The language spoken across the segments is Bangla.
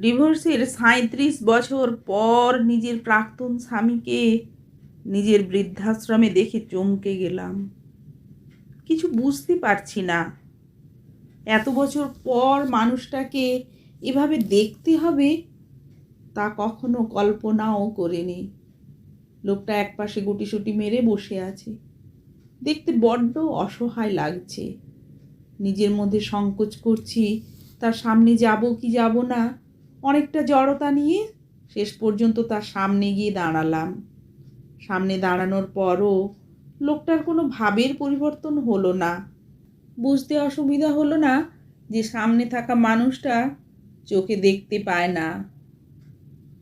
ডিভোর্সের সাঁত্রিশ বছর পর নিজের প্রাক্তন স্বামীকে নিজের বৃদ্ধাশ্রমে দেখে চমকে গেলাম। কিছু বুঝতে পারছি না। এত বছর পর মানুষটাকে এভাবে দেখতে হবে তা কখনো কল্পনাও করিনি। লোকটা এক একপাশে গুটিসুটি মেরে বসে আছে। দেখতে বড্ড অসহায় লাগছে। নিজের মধ্যে সংকোচ করছি, তার সামনে যাব কি যাব না অনেকটা জড়তা নিয়ে শেষ পর্যন্ত তার সামনে গিয়ে দাঁড়ালাম। সামনে দাঁড়ানোর পরও লোকটার কোনো ভাবের পরিবর্তন হলো না। বুঝতে অসুবিধা হলো না যে সামনে থাকা মানুষটা চোখে দেখতে পায় না।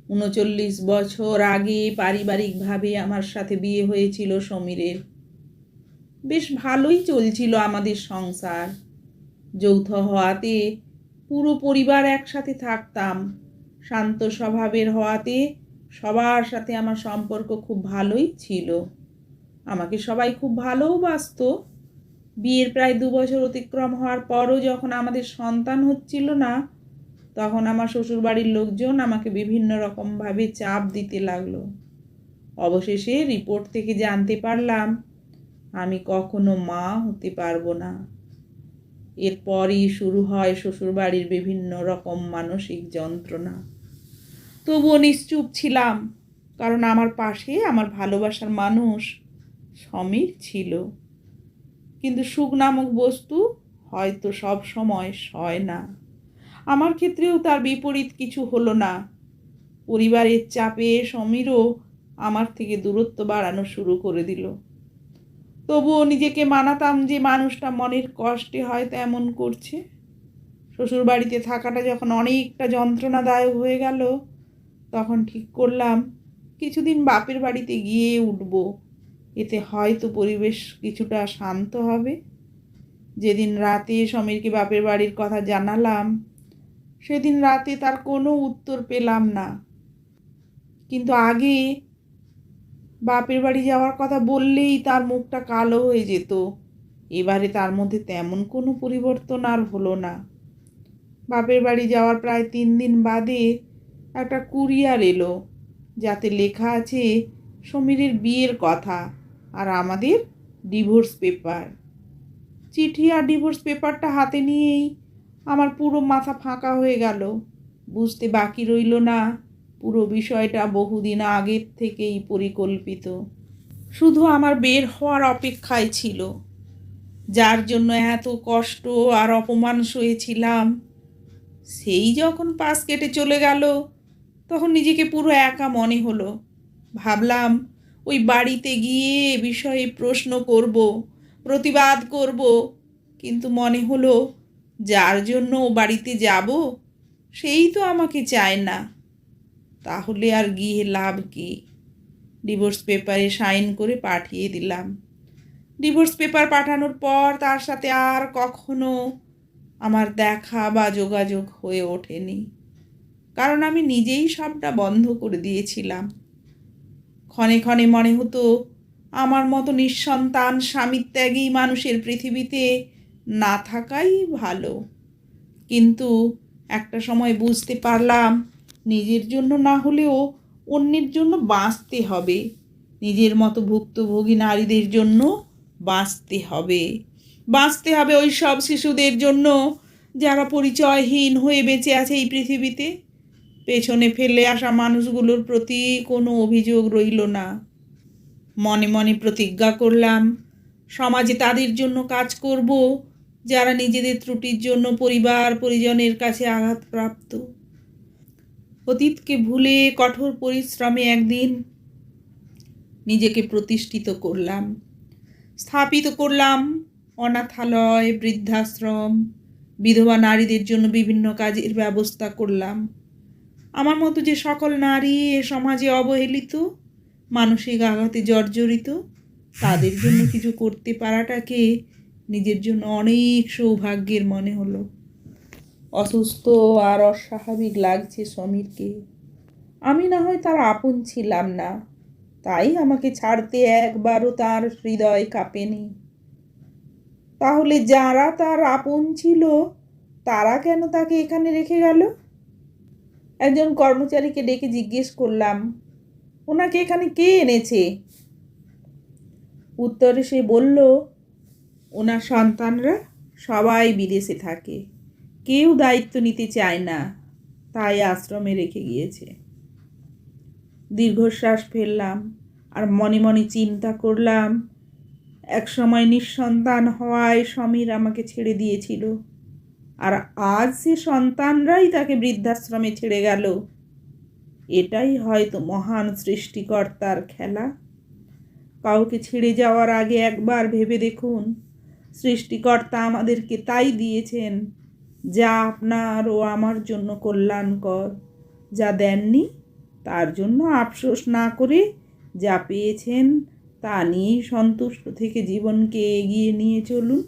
উনচল্লিশ বছর আগে পারিবারিকভাবে আমার সাথে বিয়ে হয়েছিল সমীরের। বেশ ভালোই চলছিল আমাদের সংসার। যৌথ হওয়াতে পুরো পরিবার একসাথে থাকতাম। শান্ত স্বভাবের হওয়াতে সবার সাথে আমার সম্পর্ক খুব ভালোই ছিল। আমাকে সবাই খুব ভালোও বাসত। বিয়ের প্রায় দু বছর অতিক্রম হওয়ার পরও যখন আমাদের সন্তান হচ্ছিল না, তখন আমার শ্বশুরবাড়ির লোকজন আমাকে বিভিন্ন রকমভাবে চাপ দিতে লাগল। অবশেষে রিপোর্ট থেকে জানতে পারলাম, আমি কখনো মা হতে পারব না। এরপরই শুরু হয় শ্বশুরবাড়ির বিভিন্ন রকম মানসিক যন্ত্রণা। তবুও নিশ্চুপ ছিলাম, কারণ আমার পাশে আমার ভালোবাসার মানুষ সমীর ছিল। কিন্তু সুখ নামক বস্তু হয়তো সব সময় সয় না। আমার ক্ষেত্রেও তার বিপরীত কিছু হলো না। পরিবারের চাপে সমীরও আমার থেকে দূরত্ব বাড়ানো শুরু করে দিল। তবুও নিজেকে মানাতাম যে মানুষটা মনের কষ্টে হয়তো এমন করছে। শ্বশুর বাড়িতে থাকাটা যখন অনেকটা যন্ত্রণাদায়ক হয়ে গেল, তখন ঠিক করলাম, কিছুদিন বাপের বাড়িতে গিয়ে উঠব, এতে হয়তো পরিবেশ কিছুটা শান্ত হবে। যেদিন রাতে সমীরকে বাপের বাড়ির কথা জানালাম, সেদিন রাতে তার কোনো উত্তর পেলাম না। কিন্তু আগে বাপের বাড়ি যাওয়ার কথা বললেই তার মুখটা কালো হয়ে যেত। এবারে তার মধ্যে তেমন কোনো পরিবর্তন আর হলো না। বাপের বাড়ি যাওয়ার প্রায় তিন দিন বাদে একটা কুরিয়ার এলো, যাতে লেখা আছে সমীরের বিয়ের কথা আর আমাদের ডিভোর্স পেপার। চিঠি আর ডিভোর্স পেপারটা হাতে নিয়েই আমার পুরো মাথা ফাঁকা হয়ে গেল। বুঝতে বাকি রইল না পুরো বিষয়টা বহুদিন আগের থেকেই পরিকল্পিত। শুধু আমার বের হওয়ার অপেক্ষায় ছিল, যার জন্য এত কষ্ট আর অপমান সয়েছিলাম সেই যখন পাশ কেটে চলে গেল, তখন নিজেকে পুরো একা মনে হলো। ভাবলাম, ওই বাড়িতে গিয়ে বিষয়ে প্রশ্ন করব, প্রতিবাদ করব, কিন্তু মনে হলো, যার জন্য ও বাড়িতে যাব, সেই তো আমাকে চায় না। তাহলে আর গিয়ে লাভ কি? ডিভোর্স পেপারে সাইন করে পাঠিয়ে দিলাম। ডিভোর্স পেপার পাঠানোর পর তার সাথে আর কখনো আমার দেখা বা যোগাযোগ হয়ে ওঠেনি। কারণ আমি নিজেই সবটা বন্ধ করে দিয়েছিলাম। ক্ষণে ক্ষণে মনে হতো, আমার মতো নিঃসন্তান স্বামী ত্যাগী মানুষের পৃথিবীতে না থাকাই ভালো। কিন্তু একটা সময় বুঝতে পারলাম নিজের জন্য না হলেও অন্যের জন্য বাঁচতে হবে। নিজের মতো ভুক্তভোগী নারীদের জন্য বাঁচতে হবে। বাঁচতে হবে ওই সব শিশুদের জন্য যারা পরিচয়হীন হয়ে বেঁচে আছে এই পৃথিবীতে। পেছনে ফেলে আসা মানুষগুলোর প্রতি কোনো অভিযোগ রইল না। মনে মনে প্রতিজ্ঞা করলাম, সমাজে তাদের জন্য কাজ করব, যারা নিজেদের ত্রুটির জন্য পরিবার পরিজনের কাছে আঘাতপ্রাপ্ত। অতীতকে ভুলে কঠোর পরিশ্রমে একদিন নিজেকে প্রতিষ্ঠিত করলাম, স্থাপিত করলাম অনাথালয়, বৃদ্ধাশ্রম, বিধবা নারীদের জন্য বিভিন্ন কাজের ব্যবস্থা করলাম। আমার মতো যে সকল নারী এ সমাজে অবহেলিত, মানসিক আঘাতে জর্জরিত, তাদের জন্য কিছু করতে পারাটাকে নিজের জন্য অনেক সৌভাগ্যের মনে হলো। অসুস্থ আর অস্বাভাবিক লাগছে সমীরকে। আমি না হয় তার আপন ছিলাম না। তাই আমাকে ছাড়তে একবারও তার হৃদয় কাঁপেনি। তাহলে যারা তার আপন ছিল, তারা কেন তাকে এখানে রেখে গেল? একজন কর্মচারীকে ডেকে জিজ্ঞেস করলাম, ওনাকে এখানে কে এনেছে? উত্তরে সে বলল, ওনার সন্তানরা সবাই বিদেশে থাকে। কেউ দায়িত্ব নিতে চায় না, তাই আশ্রমে রেখে গিয়েছে। দীর্ঘশ্বাস ফেললাম আর মনে মনে চিন্তা করলাম, এক সময় নিঃসন্তান হওয়ায় সমীর আমাকে ছেড়ে দিয়েছিল আর আজ সে সন্তানরাই তাকে বৃদ্ধাশ্রমে ছেড়ে গেল। এটাই হয়তো মহান সৃষ্টিকর্তার খেলা। কাউকে ছেড়ে যাওয়ার আগে একবার ভেবে দেখুন, সৃষ্টিকর্তা আমাদেরকে তাই দিয়েছেন যা আপনার ও আমার জন্য কল্যাণকর, যা দেননি তার জন্য আফসোস না করে যা পেয়েছেন তা নিয়েই সন্তুষ্ট থেকে জীবনকে এগিয়ে নিয়ে চলুন।